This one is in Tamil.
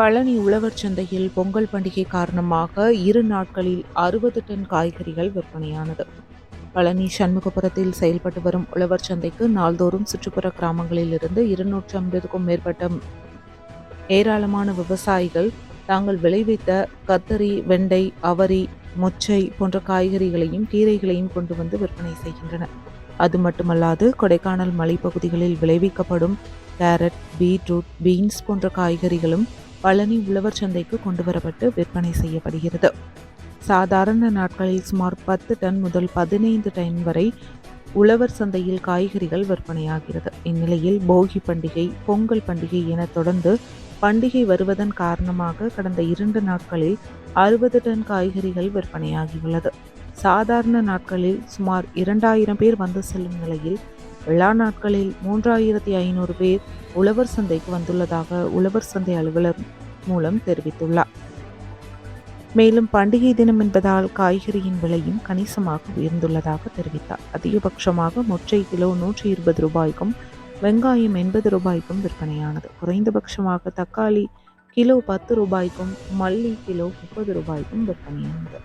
பழனி உழவர் சந்தையில் பொங்கல் பண்டிகை காரணமாக இரு நாட்களில் அறுபது டன் காய்கறிகள் விற்பனையானது. பழனி சண்முகபுரத்தில் செயல்பட்டு வரும் உழவர் சந்தைக்கு நாள்தோறும் சுற்றுப்புற கிராமங்களில் இருந்து இருநூற்றி ஐம்பதுக்கும் மேற்பட்ட ஏராளமான விவசாயிகள் தாங்கள் விளைவித்த கத்தரி வெண்டை அவரி மொச்சை போன்ற காய்கறிகளையும் கீரைகளையும் கொண்டு வந்து விற்பனை செய்கின்றனர். அது மட்டுமல்லாது கொடைக்கானல் மலைப்பகுதிகளில் விளைவிக்கப்படும் கேரட் பீட்ரூட் பீன்ஸ் போன்ற காய்கறிகளும் பழனி உழவர் சந்தைக்கு கொண்டு வரப்பட்டு விற்பனை செய்யப்படுகிறது. சாதாரண நாட்களில் சுமார் பத்து டன் முதல் பதினைந்து டன் வரை உழவர் சந்தையில் காய்கறிகள் விற்பனையாகிறது. இந்நிலையில் போகி பண்டிகை பொங்கல் பண்டிகை என தொடர்ந்து பண்டிகை வருவதன் காரணமாக கடந்த இரண்டு நாட்களில் அறுபது டன் காய்கறிகள் விற்பனையாகியுள்ளது. சாதாரண நாட்களில் சுமார் இரண்டாயிரம் பேர் வந்து செல்லும் நிலையில் விழா நாட்களில் மூன்றாயிரத்தி ஐநூறு பேர் உழவர் சந்தைக்கு வந்துள்ளதாக உழவர் சந்தை அலுவலர் மூலம் தெரிவித்துள்ளார். மேலும் பண்டிகை தினம் என்பதால் காய்கறியின் விலையும் கணிசமாக உயர்ந்துள்ளதாக தெரிவித்தார். அதிகபட்சமாக மொச்சை கிலோ நூற்றி இருபது ரூபாய்க்கும் வெங்காயம் எண்பது ரூபாய்க்கும் விற்பனையானது. குறைந்தபட்சமாக தக்காளி கிலோ பத்து ரூபாய்க்கும் மல்லி கிலோ முப்பது ரூபாய்க்கும் விற்பனையானது.